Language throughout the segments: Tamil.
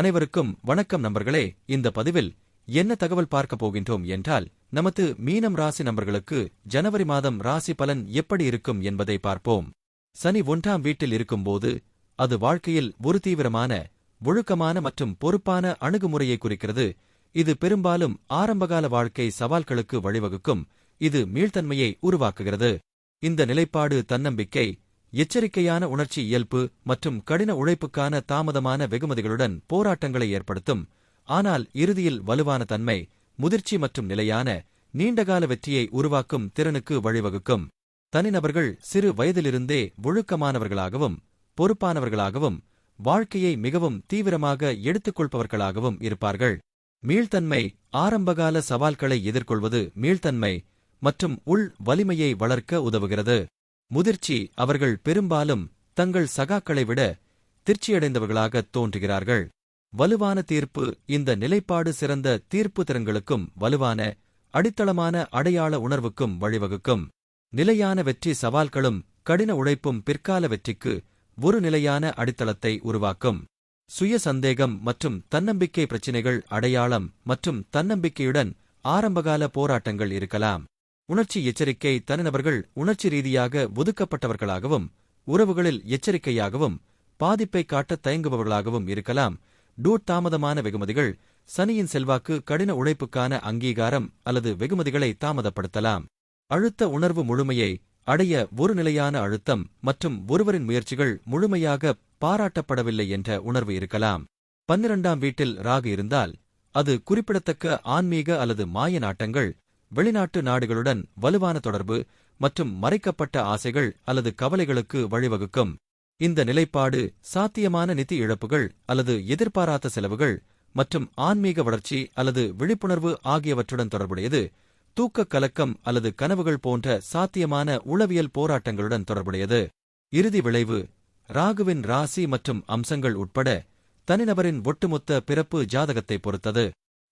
அனைவருக்கும் வணக்கம் நண்பர்களே. இந்த பதிவில் என்ன தகவல் பார்க்கப் போகின்றோம் என்றால் நமது மீனம் ராசி நபர்களுக்கு ஜனவரி மாதம் ராசி பலன் எப்படி இருக்கும் என்பதை பார்ப்போம். சனி ஒன்றாம் வீட்டில் இருக்கும்போது அது வாழ்க்கையில் ஒரு தீவிரமான ஒழுக்கமான மற்றும் பொறுப்பான அணுகுமுறையை குறிக்கிறது. இது பெரும்பாலும் ஆரம்பகால வாழ்க்கை சவால்களுக்கு வழிவகுக்கும். இது மீள்தன்மையை உருவாக்குகிறது. இந்த நிலைப்பாடு தன்னம்பிக்கை எச்சரிக்கையான உணர்ச்சி இயல்பு மற்றும் கடின உழைப்புக்கான தாமதமான வெகுமதிகளுடன் போராட்டங்களை ஏற்படுத்தும். ஆனால் இறுதியில் வலுவான தன்மை முதிர்ச்சி மற்றும் நிலையான நீண்டகால வெற்றியை உருவாக்கும் திறனுக்கு வழிவகுக்கும். தனிநபர்கள் சிறு வயதிலிருந்தே ஒழுக்கமானவர்களாகவும் பொறுப்பானவர்களாகவும் வாழ்க்கையை மிகவும் தீவிரமாக எடுத்துக்கொள்பவர்களாகவும் இருப்பார்கள். மீள்தன்மை ஆரம்பகால சவால்களை எதிர்கொள்வது மீள்தன்மை மற்றும் உள் வலிமையை வளர்க்க உதவுகிறது. முதிர்ச்சி அவர்கள் பெரும்பாலும் தங்கள் சகாக்களை விட திருச்சியடைந்தவர்களாக தோன்றுகிறார்கள். வலுவான தீர்ப்பு இந்த நிலைப்பாடு சிறந்த தீர்ப்பு திறன்களுக்கும் வலுவான அடித்தளமான அடையாள உணர்வுக்கும் வழிவகுக்கும். நிலையான வெற்றி சவால்களும் கடின உழைப்பும் பிற்கால வெற்றிக்கு ஒரு நிலையான அடித்தளத்தை உருவாக்கும். சுய சந்தேகம் மற்றும் தன்னம்பிக்கை பிரச்சினைகள் அடையாளம் மற்றும் தன்னம்பிக்கையுடன் ஆரம்பகால போராட்டங்கள் இருக்கலாம். உணர்ச்சி எச்சரிக்கை தனிநபர்கள் உணர்ச்சி ரீதியாக ஒதுக்கப்பட்டவர்களாகவும் உறவுகளில் எச்சரிக்கையாகவும் பாதிப்பை காட்ட தயங்குபவர்களாகவும் இருக்கலாம். டூட் தாமதமான வெகுமதிகள் சனியின் செல்வாக்கு கடின உழைப்புக்கான அங்கீகாரம் அல்லது வெகுமதிகளை தாமதப்படுத்தலாம். அழுத்த உணர்வு முழுமையை அடைய ஒரு நிலையான அழுத்தம் மற்றும் ஒருவரின் முயற்சிகள் முழுமையாக பாராட்டப்படவில்லை என்ற உணர்வு இருக்கலாம். பன்னிரண்டாம் வீட்டில் ராகு இருந்தால் அது குறிப்பிடத்தக்க ஆன்மீக அல்லது மாய நாட்டங்கள் வெளிநாட்டு நாடுகளுடன் வலுவான தொடர்பு மற்றும் மறைக்கப்பட்ட ஆசைகள் அல்லது கவலைகளுக்கு வழிவகுக்கும். இந்த நிலைப்பாடு சாத்தியமான நிதி இழப்புகள் அல்லது எதிர்பாராத செலவுகள் மற்றும் ஆன்மீக வளர்ச்சி அல்லது விழிப்புணர்வு ஆகியவற்றுடன் தொடர்புடையது தூக்கக் கலக்கம் அல்லது கனவுகள் போன்ற சாத்தியமான உளவியல் போராட்டங்களுடன் தொடர்புடையது. இறுதி விளைவு ராகுவின் ராசி மற்றும் அம்சங்கள் உட்பட தனிநபரின் ஒட்டுமொத்த பிறப்பு ஜாதகத்தை பொறுத்தது.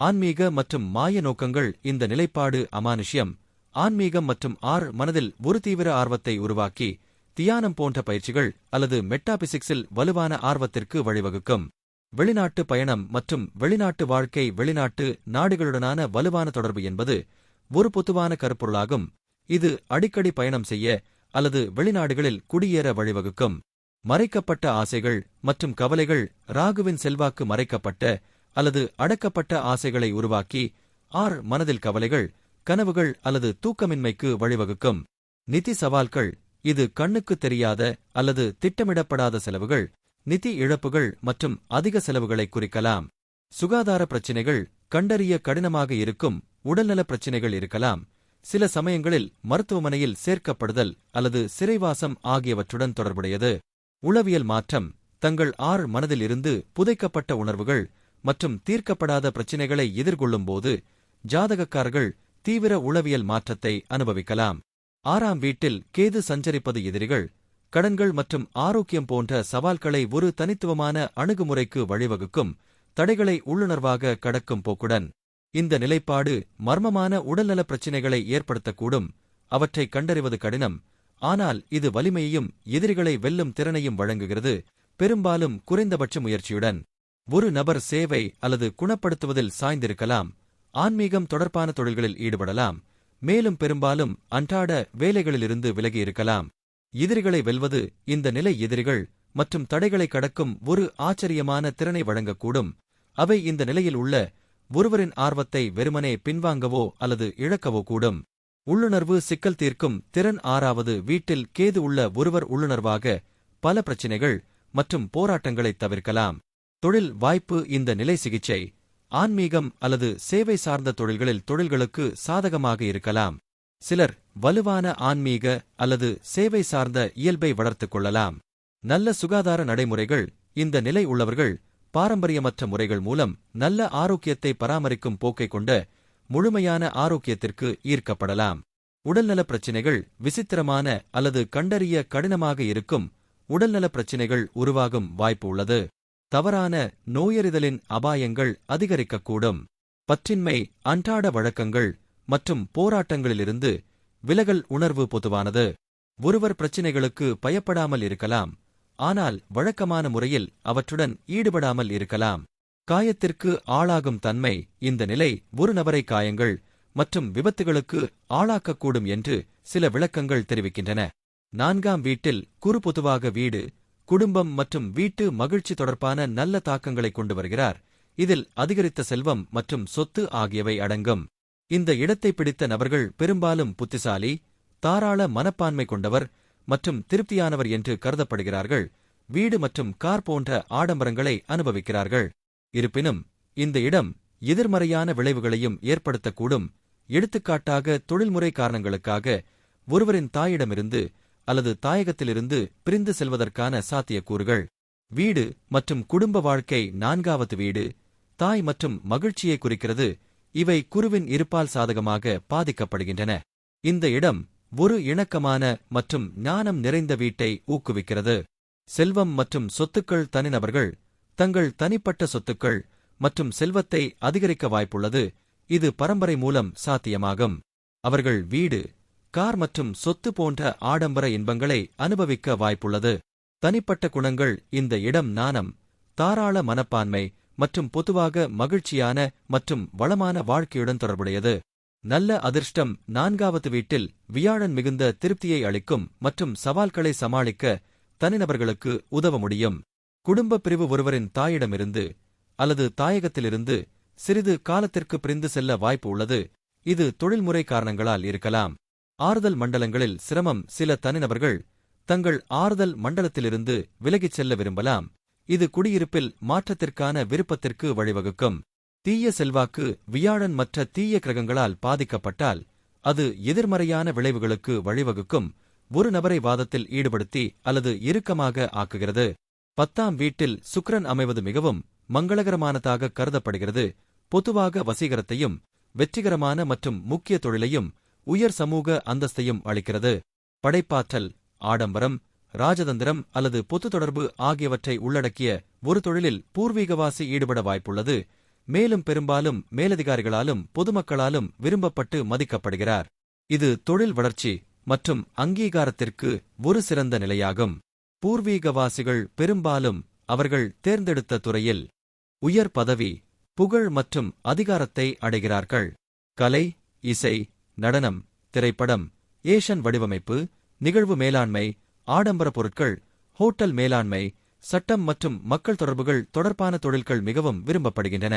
ஆன்மீக மற்றும் மாய நோக்கங்கள் இந்த நிலைப்பாடு அமானுஷ்யம். ஆன்மீகம் மற்றும் ஆர் மனதில் ஒரு தீவிர ஆர்வத்தை உருவாக்கி தியானம் போன்ற பயிற்சிகள் அல்லது மெட்டாபிசிக்ஸில் வலுவான ஆர்வத்திற்கு வழிவகுக்கும். வெளிநாட்டு பயணம் மற்றும் வெளிநாட்டு வாழ்க்கை வெளிநாட்டு நாடுகளுடனான வலுவான தொடர்பு என்பது ஒரு பொதுவான கருப்பொருளாகும். இது அடிக்கடி பயணம் செய்ய அல்லது வெளிநாடுகளில் குடியேற வழிவகுக்கும். மறைக்கப்பட்ட ஆசைகள் மற்றும் கவலைகள் ராகுவின் செல்வாக்கு மறைக்கப்பட்ட அல்லது அடக்கப்பட்ட ஆசைகளை உருவாக்கி ஆர் மனதில் கவலைகள் கனவுகள் அல்லது தூக்கமின்மைக்கு வழிவகுக்கும். நிதி சவால்கள் இது கண்ணுக்கு தெரியாத அல்லது திட்டமிடப்படாத செலவுகள் நிதி இழப்புகள் மற்றும் அதிக செலவுகளை குறிக்கலாம். சுகாதார பிரச்சினைகள் கண்டறிய கடினமாக இருக்கும் உடல்நல பிரச்சினைகள் இருக்கலாம். சில சமயங்களில் மருத்துவமனையில் சேர்க்கப்படுதல் அல்லது சிறைவாசம் ஆகியவற்றுடன் தொடர்புடையது. உளவியல் மாற்றம் தங்கள் ஆர் மனதில் இருந்து புதைக்கப்பட்ட உணர்வுகள் மற்றும் தீர்க்கப்படாத பிரச்சினைகளை எதிர்கொள்ளும்போது ஜாதகக்காரர்கள் தீவிர உளவியல் மாற்றத்தை அனுபவிக்கலாம். ஆறாம் வீட்டில் கேது சஞ்சரிப்பது எதிரிகள் கடன்கள் மற்றும் ஆரோக்கியம் போன்ற சவால்களை ஒரு தனித்துவமான அணுகுமுறைக்கு வழிவகுக்கும் தடைகளை உள்ளுணர்வாக கடக்கும் போக்குடன் இந்த நிலைப்பாடு மர்மமான உடல்நல பிரச்சினைகளை ஏற்படுத்தக்கூடும். அவற்றை கண்டறிவது கடினம் ஆனால் இது வலிமையையும் எதிரிகளை வெல்லும் திறனையும் வழங்குகிறது பெரும்பாலும் குறைந்தபட்ச முயற்சியுடன். ஒரு நபர் சேவை அல்லது குணப்படுத்துவதில் சாய்ந்திருக்கலாம் ஆன்மீகம் தொடர்பான தொழில்களில் ஈடுபடலாம் மேலும் பெரும்பாலும் அன்றாட வேலைகளிலிருந்து விலகியிருக்கலாம். எதிரிகளை வெல்வது இந்த நிலை எதிரிகள் மற்றும் தடைகளை கடக்கும் ஒரு ஆச்சரியமான திறனை வழங்கக்கூடும். அவை இந்த நிலையில் உள்ள ஒருவரின் ஆர்வத்தை வெறுமனே பின்வாங்கவோ அல்லது இழக்கவோ கூடும். உள்ளுணர்வு சிக்கல் தீர்க்கும் திறன் ஆறாவது வீட்டில் கேது உள்ள ஒருவர் உள்ளுணர்வாக பல பிரச்சினைகள் மற்றும் போராட்டங்களை தவிர்க்கலாம். தொழில் வாய்ப்பு இந்த நிலை சிகிச்சை ஆன்மீகம் அல்லது சேவை சார்ந்த தொழில்களில் தொழில்களுக்கு சாதகமாக இருக்கலாம். சிலர் வலுவான ஆன்மீக அல்லது சேவை சார்ந்த இயல்பை வளர்த்துக் கொள்ளலாம். நல்ல சுகாதார நடைமுறைகள் இந்த நிலை உள்ளவர்கள் பாரம்பரியமற்ற முறைகள் மூலம் நல்ல ஆரோக்கியத்தை பராமரிக்கும் போக்கை கொண்ட முழுமையான ஆரோக்கியத்திற்கு ஈர்க்கப்படலாம். உடல்நலப் பிரச்சினைகள் விசித்திரமான அல்லது கண்டறிய கடினமாக இருக்கும் உடல்நலப் பிரச்சினைகள் உருவாகும் வாய்ப்பு உள்ளது. தவறான நோயறிதலின் அபாயங்கள் அதிகரிக்கக்கூடும். பற்றின்மை அன்றாட வழக்கங்கள் மற்றும் போராட்டங்களிலிருந்து விலகல் உணர்வு பொதுவானது. ஒருவர் பிரச்சினைகளுக்கு பயப்படாமல் இருக்கலாம். ஆனால் வழக்கமான முறையில் அவற்றுடன் ஈடுபடாமல் இருக்கலாம். காயத்திற்கு ஆளாகும் தன்மை இந்த நிலை ஒரு நபரை காயங்கள் மற்றும் விபத்துகளுக்கு ஆளாக்கக்கூடும் என்று சில விளக்கங்கள் தெரிவிக்கின்றன. நான்காம் வீட்டில் குறு பொதுவாக வீடு குடும்பம் மற்றும் வீட்டு மகிழ்ச்சி தொடர்பான நல்ல தாக்கங்களை கொண்டு வருகிறார். இதில் அதிகரித்த செல்வம் மற்றும் சொத்து ஆகியவை அடங்கும். இந்த இடத்தை பிடித்த நபர்கள் பெரும்பாலும் புத்திசாலி தாராள மனப்பான்மை கொண்டவர் மற்றும் திருப்தியானவர் என்று கருதப்படுகிறார்கள். வீடு மற்றும் கார் போன்ற ஆடம்பரங்களை அனுபவிக்கிறார்கள். இருப்பினும் இந்த இடம் எதிர்மறையான விளைவுகளையும் ஏற்படுத்தக்கூடும். எடுத்துக்காட்டாக தொழில்முறை காரணங்களுக்காக ஒருவரின் தாயிடமிருந்து அல்லது தாயகத்திலிருந்து பிரிந்து செல்வதற்கான சாத்தியக்கூறுகள். வீடு மற்றும் குடும்ப வாழ்க்கை நான்காவது வீடு. தாய் மற்றும் மகிழ்ச்சியை குறிக்கிறது. இவை குருவின் இருப்பால் சாதகமாக பாதிக்கப்படுகின்றன. இந்த இடம் ஒரு இணக்கமான மற்றும் ஞானம் நிறைந்த வீட்டை ஊக்குவிக்கிறது. செல்வம் மற்றும் சொத்துக்கள் தனிநபர்கள் தங்கள் தனிப்பட்ட சொத்துக்கள் மற்றும் செல்வத்தை அதிகரிக்க வாய்ப்புள்ளது. இது பரம்பரை மூலம் சாத்தியமாகும். அவர்கள் வீடு கார் மற்றும் சொத்து போன்ற ஆடம்பர இன்பங்களை அனுபவிக்க வாய்ப்புள்ளது. தனிப்பட்ட குணங்கள் இந்த இடம் நாணம் தாராள மனப்பான்மை மற்றும் பொதுவாக மகிழ்ச்சியான மற்றும் வளமான வாழ்க்கையுடன் தொடர்புடையது. நல்ல அதிர்ஷ்டம் நான்காவது வீட்டில் வியாழன் மிகுந்த திருப்தியை அளிக்கும் மற்றும் சவால்களை சமாளிக்க தனிநபர்களுக்கு உதவ முடியும். குடும்ப பிரிவு ஒருவரின் தாயிடமிருந்து அல்லது தாயகத்திலிருந்து சிறிது காலத்திற்கு பிரிந்து செல்ல வாய்ப்பு உள்ளது. இது தொழில்முறை காரணங்களால் இருக்கலாம். ஆறுதல் மண்டலங்களில் சிரமம் சில தனிநபர்கள் தங்கள் ஆறுதல் மண்டலத்திலிருந்து விலகிச் செல்ல விரும்பலாம். இது குடியிருப்பில் மாற்றத்திற்கான விருப்பத்திற்கு வழிவகுக்கும். தீய செல்வாக்கு வியாழன் மற்ற தீய கிரகங்களால் பாதிக்கப்பட்டால் அது எதிர்மறையான விளைவுகளுக்கு வழிவகுக்கும். ஒரு நபரை வாதத்தில் ஈடுபடுத்தி அல்லது இறுக்கமாக ஆக்குகிறது. பத்தாம் வீட்டில் சுக்ரன் அமைவது மிகவும் மங்களகரமானதாக கருதப்படுகிறது. பொதுவாக வசீகரத்தையும் வெற்றிகரமான மற்றும் முக்கிய தொழிலையும் உயர் சமூக அந்தஸ்தையும் அளிக்கிறது. படைப்பாற்றல் ஆடம்பரம் ராஜதந்திரம் அல்லது பொது தொடர்பு ஆகியவற்றை உள்ளடக்கிய ஒரு தொழிலில் பூர்வீகவாசி ஈடுபட வாய்ப்புள்ளது. மேலும் பெரும்பாலும் மேலதிகாரிகளாலும் பொதுமக்களாலும் விரும்பப்பட்டு மதிக்கப்படுகிறார். இது தொழில் வளர்ச்சி மற்றும் அங்கீகாரத்திற்கு ஒரு சிறந்த நிலையாகும். பூர்வீகவாசிகள் பெரும்பாலும் அவர்கள் தேர்ந்தெடுத்த துறையில் உயர் பதவி புகழ் மற்றும் அதிகாரத்தை அடைகிறார்கள். கலை இசை நடனம் திரைப்படம் ஏஷன் வடிவமைப்பு நிகழ்வு மேலாண்மை ஆடம்பர பொருட்கள் ஹோட்டல் மேலாண்மை சட்டம் மற்றும் மக்கள் தொடர்புகள் தொடர்பான தொழில்கள் மிகவும் விரும்பப்படுகின்றன.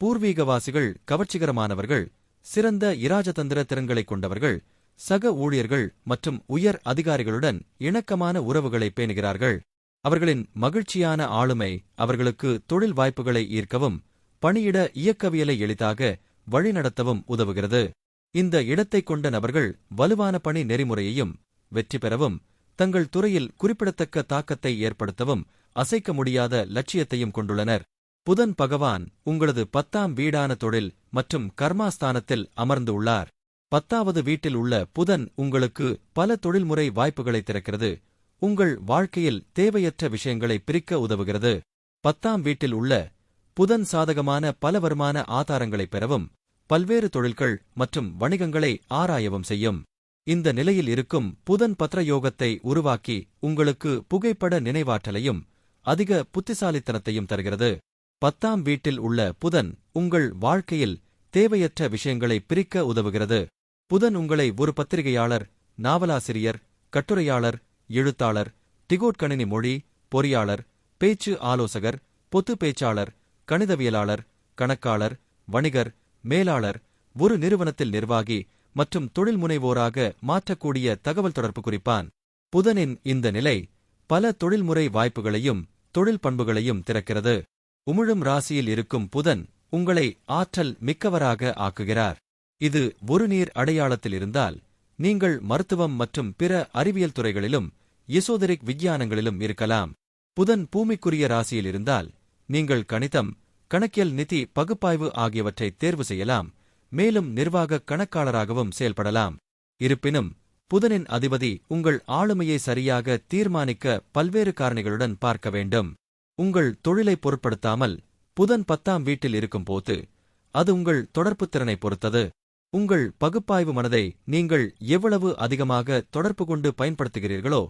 பூர்வீகவாசிகள் கவர்ச்சிகரமானவர்கள் சிறந்த இராஜதந்திர திறன்களைக் கொண்டவர்கள் சக ஊழியர்கள் மற்றும் உயர் அதிகாரிகளுடன் இணக்கமான உறவுகளை பேணுகிறார்கள். அவர்களின் மகிழ்ச்சியான ஆளுமை அவர்களுக்கு தொழில் வாய்ப்புகளை ஈர்க்கவும் பணியிட இயக்கவியலை எளிதாக வழிநடத்தவும் உதவுகிறது. இந்த இடத்தைக் கொண்ட நபர்கள் வலுவான பணி நெறிமுறையையும் வெற்றி பெறவும் தங்கள் துறையில் குறிப்பிடத்தக்க தாக்கத்தை ஏற்படுத்தவும் அசைக்க முடியாத லட்சியத்தையும் கொண்டுள்ளனர். புதன் பகவான் உங்களது பத்தாம் வீடான தொழில் மற்றும் கர்மாஸ்தானத்தில் அமர்ந்து உள்ளார். பத்தாவது வீட்டில் உள்ள புதன் உங்களுக்கு பல தொழில்முறை வாய்ப்புகளை திறக்கிறது. உங்கள் வாழ்க்கையில் தேவையற்ற விஷயங்களை பிரிக்க உதவுகிறது. பத்தாம் வீட்டில் உள்ள புதன் சாதகமான பல வருமான ஆதாரங்களைப் பெறவும் பல்வேறு தொழில்கள் மற்றும் வணிகங்களை ஆராயவும் செய்யும். இந்த நிலையில் இருக்கும் புதன் பத்ரயோகத்தை உருவாக்கி உங்களுக்கு புகைப்பட நினைவாற்றலையும் அதிக புத்திசாலித்தனத்தையும் தருகிறது. பத்தாம் வீட்டில் உள்ள புதன் உங்கள் வாழ்க்கையில் தேவையற்ற விஷயங்களை பிரிக்க உதவுகிறது. புதன் உங்களை ஒரு பத்திரிகையாளர் நாவலாசிரியர் கட்டுரையாளர் எழுத்தாளர் டிகோட் கணினி மொழி பொறியாளர் பேச்சு ஆலோசகர் பொத்து பேச்சாளர் கணிதவியலாளர் கணக்காளர் வணிகர் மேலாளர் ஒரு நிறுவனத்தில் நிர்வாகி மற்றும் தொழில் முனைவோராக மாற்றக்கூடிய தகவல் தொடர்பு குறிப்பான். புதனின் இந்த நிலை பல தொழில்முறை வாய்ப்புகளையும் தொழில் பண்புகளையும் திறக்கிறது. உமிழும் ராசியில் இருக்கும் புதன் உங்களை ஆற்றல் மிக்கவராக ஆக்குகிறார். இது ஒரு நீர் அடையாளத்தில் இருந்தால் நீங்கள் மருத்துவம் மற்றும் பிற அறிவியல் துறைகளிலும் எசோதரிக் விஞ்ஞானங்களிலும் இருக்கலாம். புதன் பூமிக்குரிய ராசியில் இருந்தால் நீங்கள் கணிதம் கணக்கியல் நிதி பகுப்பாய்வு ஆகியவற்றை தேர்வு செய்யலாம் மேலும் நிர்வாக கணக்காளராகவும் செயல்படலாம். இருப்பினும் புதனின் அதிபதி உங்கள் ஆளுமையை சரியாக தீர்மானிக்க பல்வேறு காரணிகளுடன் பார்க்க வேண்டும். உங்கள் தொழிலை பொருட்படுத்தாமல் புதன் பத்தாம் வீட்டில் இருக்கும்போது அது உங்கள் தொடர்புத் திறனை பொறுத்தது. உங்கள் பகுப்பாய்வு மனதை நீங்கள் எவ்வளவு அதிகமாக தொடர்பு கொண்டு பயன்படுத்துகிறீர்களோ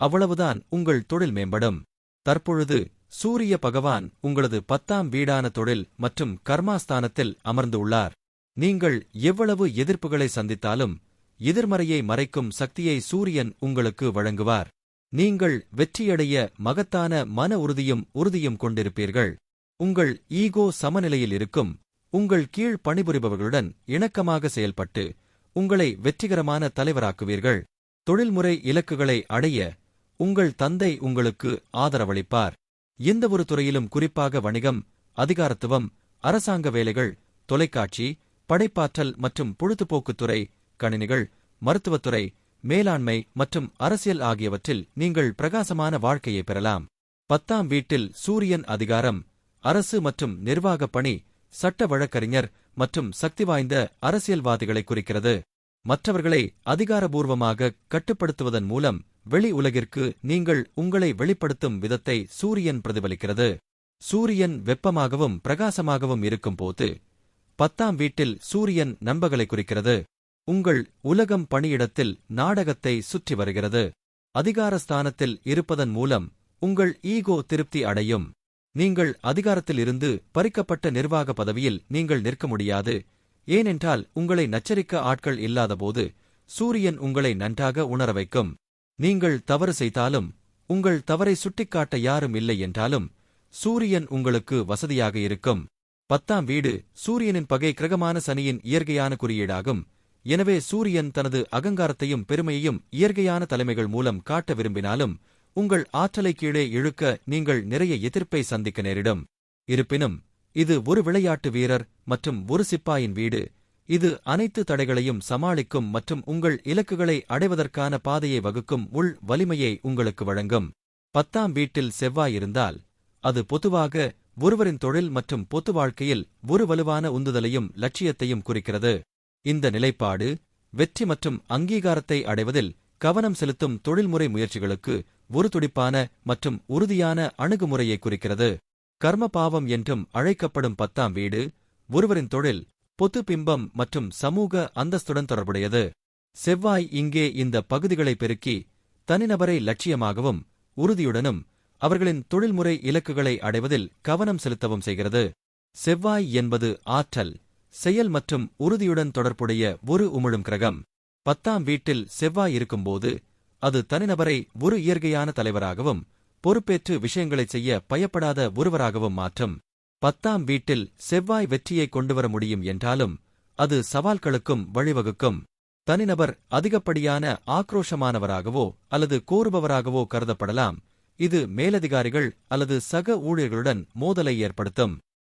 அவ்வளவுதான் உங்கள் தொழில் மேம்படும். தற்பொழுது சூரிய பகவான் உங்களது பத்தாம் வீடான தொழில் மற்றும் கர்மாஸ்தானத்தில் அமர்ந்து உள்ளார். நீங்கள் எவ்வளவு எதிர்ப்புகளை சந்தித்தாலும் எதிர்மறையை மறைக்கும் சக்தியை சூரியன் உங்களுக்கு வழங்குவார். நீங்கள் வெற்றியடைய மகத்தான மன உறுதியும் உறுதியும் கொண்டிருப்பீர்கள். உங்கள் ஈகோ சமநிலையில் இருக்கும் உங்கள் கீழ் பணிபுரிபவர்களுடன் இணக்கமாக செயல்பட்டு உங்களை வெற்றிகரமான தலைவராக்குவீர்கள். தொழில்முறை இலக்குகளை அடைய உங்கள் தந்தை உங்களுக்கு ஆதரவளிப்பார். எந்த ஒரு துறையிலும் குறிப்பாக வணிகம் அதிகாரத்துவம் அரசாங்க வேலைகள் தொலைக்காட்சி படைப்பாற்றல் மற்றும் பொழுதுபோக்குத்துறை கணினிகள் மருத்துவத்துறை மேலாண்மை மற்றும் அரசியல் ஆகியவற்றில் நீங்கள் பிரகாசமான வாழ்க்கையை பெறலாம். பத்தாம் வீட்டில் சூரியன் அதிகாரம் அரசு மற்றும் நிர்வாகப் பணி சட்ட வழக்கறிஞர் மற்றும் சக்தி வாய்ந்த அரசியல்வாதிகளை குறிக்கிறது. மற்றவர்களை அதிகாரபூர்வமாக கட்டுப்படுத்துவதன் மூலம் வெளி உலகிற்கு நீங்கள் உங்களை வெளிப்படுத்தும் விதத்தை சூரியன் பிரதிபலிக்கிறது. சூரியன் வெப்பமாகவும் பிரகாசமாகவும் இருக்கும்போது பத்தாம் வீட்டில் சூரியன் நம்பகளை குறிக்கிறது. உங்கள் உலகம் பணியிடத்தில் நாடகத்தை சுற்றி வருகிறது. அதிகாரஸ்தானத்தில் இருப்பதன் மூலம் உங்கள் ஈகோ திருப்தி அடையும். நீங்கள் அதிகாரத்தில் இருந்து பறிக்கப்பட்ட நிர்வாக பதவியில் நீங்கள் நிற்க முடியாது. ஏனென்றால் உங்களை நச்சரிக்க ஆட்கள் இல்லாதபோது சூரியன் உங்களை நன்றாக உணர வைக்கும். நீங்கள் தவறு செய்தாலும் உங்கள் தவறை சுட்டிக்காட்ட யாரும் இல்லை என்றாலும் சூரியன் உங்களுக்கு வசதியாக இருக்கும். பத்தாம் வீடு சூரியனின் பகை கிரகமான சனியின் இயற்கையான குறியீடாகும். எனவே சூரியன் தனது அகங்காரத்தையும் பெருமையையும் இயற்கையான தலைமைகள் மூலம் காட்ட விரும்பினாலும் உங்கள் ஆற்றலை கீழே இழுக்க நீங்கள் நிறைய எதிர்ப்பை சந்திக்க நேரிடும். இருப்பினும் இது ஒரு விளையாட்டு வீரர் மற்றும் ஒரு சிப்பாயின் வீடு. இது அனைத்து தடைகளையும் சமாளிக்கும் மற்றும் உங்கள் இலக்குகளை அடைவதற்கான பாதையை வகுக்கும் உள் வலிமையை உங்களுக்கு வழங்கும். பத்தாம் வீட்டில் செவ்வாய் இருந்தால் அது பொதுவாக ஒருவரின் தொழில் மற்றும் பொது வாழ்க்கையில் ஒரு வலுவான உந்துதலையும் லட்சியத்தையும் குறிக்கிறது. இந்த நிலைப்பாடு வெற்றி மற்றும் அங்கீகாரத்தை அடைவதில் கவனம் செலுத்தும் தொழில்முறை முயற்சிகளுக்கு ஒரு துடிப்பான மற்றும் உறுதியான அணுகுமுறையை குறிக்கிறது. கர்ம பாவம் என்றும் அழைக்கப்படும் பத்தாம் வீடு ஒருவரின் தொழில் பொது பிம்பம் மற்றும் சமூக அந்தஸ்துடன் தொடர்புடையது. செவ்வாய் இங்கே இந்த பகுதிகளை பெருக்கி தனிநபரை லட்சியமாகவும் உறுதியுடனும் அவர்களின் தொழில்முறை இலக்குகளை அடைவதில் கவனம் செலுத்தவும் செய்கிறது. செவ்வாய் என்பது ஆற்றல் செயல் மற்றும் உறுதியுடன் தொடர்புடைய ஒரு உமிழும் கிரகம். பத்தாம் வீட்டில் செவ்வாய் இருக்கும்போது அது தனிநபரை ஒரு இயற்கையான தலைவராகவும் பொறுப்பேற்று விஷயங்களைச் செய்ய பயப்படாத ஒருவராகவும் மாற்றும். பத்தாம் வீட்டில் செவ்வாய் வெற்றியை கொண்டுவர முடியும் என்றாலும் அது சவால்களுக்கும் வழிவகுக்கும். தனிநபர் அதிகப்படியான ஆக்ரோஷமானவராகவோ அல்லது கோருபவராகவோ கருதப்படலாம். இது மேலதிகாரிகள் அல்லது சக ஊழியர்களுடன் மோதலை ஏற்படுத்தும்.